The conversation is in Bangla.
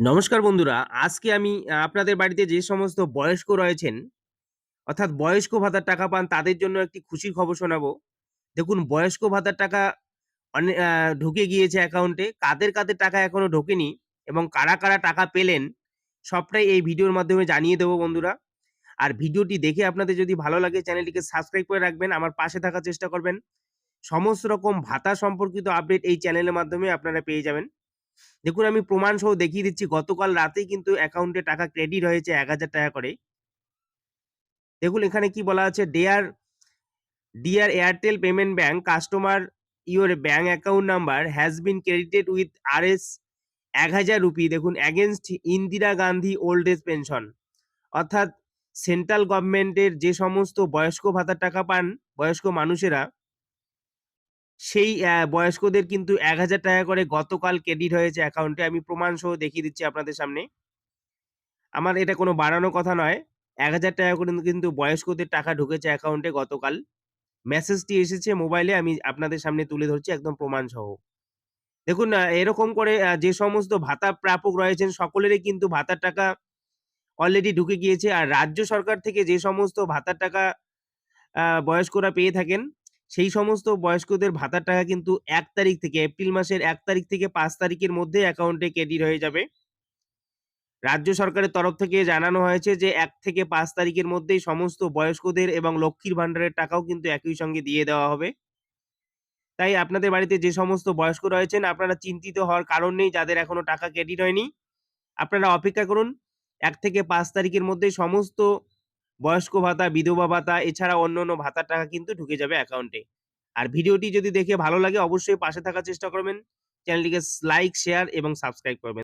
নমস্কার বন্ধুরা, আজকে আমি আপনাদের বাড়িতে যে সমস্ত বয়স্ক রয়েছেন, অর্থাৎ বয়স্ক ভাতার টাকা পান, তাদের জন্য একটি খুশির খবর শোনাবো। দেখুন, বয়স্ক ভাতার টাকা অনেক ঢুকে গিয়েছে অ্যাকাউন্টে কাদের কাদের টাকা এখনও ঢোকেনি এবং কারা কারা টাকা পেলেন, সবটাই এই ভিডিওর মাধ্যমে জানিয়ে দেবো বন্ধুরা। আর ভিডিওটি দেখে আপনাদের যদি ভালো লাগে, চ্যানেলটিকে সাবস্ক্রাইব করে রাখবেন, আমার পাশে থাকার চেষ্টা করবেন। সমস্ত রকম ভাতা সম্পর্কিত আপডেট এই চ্যানেলের মাধ্যমে আপনারা পেয়ে যাবেন। দেখুন, আমি প্রমাণ সহ দেখিয়ে দিচ্ছি, গতকাল রাতেই কিন্তু অ্যাকাউন্টে টাকা ক্রেডিট হয়েছে এক হাজার টাকা করে। দেখুন, এখানে কি বলা আছে? Dear dear Airtel payment bank customer your bank account number has been credited with R S এক হাজার রুপি দেখুন against Indira Gandhi old age pension অর্থাৎ সেন্ট্রাল গভর্নমেন্টের যে সমস্ত বয়স্ক ভাতার টাকা পান, বয়স্ক মানুষেরা সেই বয়স্কদের কিন্তু এক হাজার টাকা করে গতকাল ক্রেডিট হয়েছে অ্যাকাউন্টে আমি প্রমাণ সহ দেখিয়ে দিচ্ছি আপনাদের সামনে। আমার এটা কোনো বাড়ানো কথা নয়। এক হাজার টাকা করে কিন্তু বয়স্কদের টাকা ঢুকেছে অ্যাকাউন্টে গতকাল। মেসেজটি এসেছে মোবাইলে আমি আপনাদের সামনে তুলে ধরছি একদম প্রমাণ সহ দেখুন এরকম করে যে সমস্ত ভাতা প্রাপক রয়েছেন, সকলেরই কিন্তু ভাতার টাকা অলরেডি ঢুকে গিয়েছে। আর রাজ্য সরকার থেকে যে সমস্ত ভাতার টাকা বয়স্করা পেয়ে থাকেন সেই সমস্ত বয়স্কদের ভাতার টাকা কিন্তু এক তারিখ থেকে, এপ্রিল মাসের এক তারিখ থেকে পাঁচ তারিখের মধ্যে অ্যাকাউন্টে ক্রেডিট হয়ে যাবে। রাজ্য সরকারের তরফ থেকে জানানো হয়েছে যে, এক থেকে পাঁচ তারিখের মধ্যেই সমস্ত বয়স্কদের এবং লক্ষ্মীর ভান্ডারের টাকাও কিন্তু একই সঙ্গে দিয়ে দেওয়া হবে। তাই আপনাদের বাড়িতে যে সমস্ত বয়স্ক রয়েছেন, আপনারা চিন্তিত হওয়ার কারণ নেই, যাদের এখনও টাকা ক্রেডিট হয়নি। আপনারা অপেক্ষা করুন, এক থেকে পাঁচ তারিখের মধ্যে সমস্ত বয়স্ক ভাতা, বিধবা ভাতা, এছাড়া অন্য অন্য ভাতার টাকা কিন্তু ঢুকে যাবে অ্যাকাউন্টে আর ভিডিওটি যদি দেখে ভালো লাগে, অবশ্যই পাশে থাকার চেষ্টা করবেন। চ্যানেলটিকে লাইক শেয়ার এবং সাবস্ক্রাইব করবেন।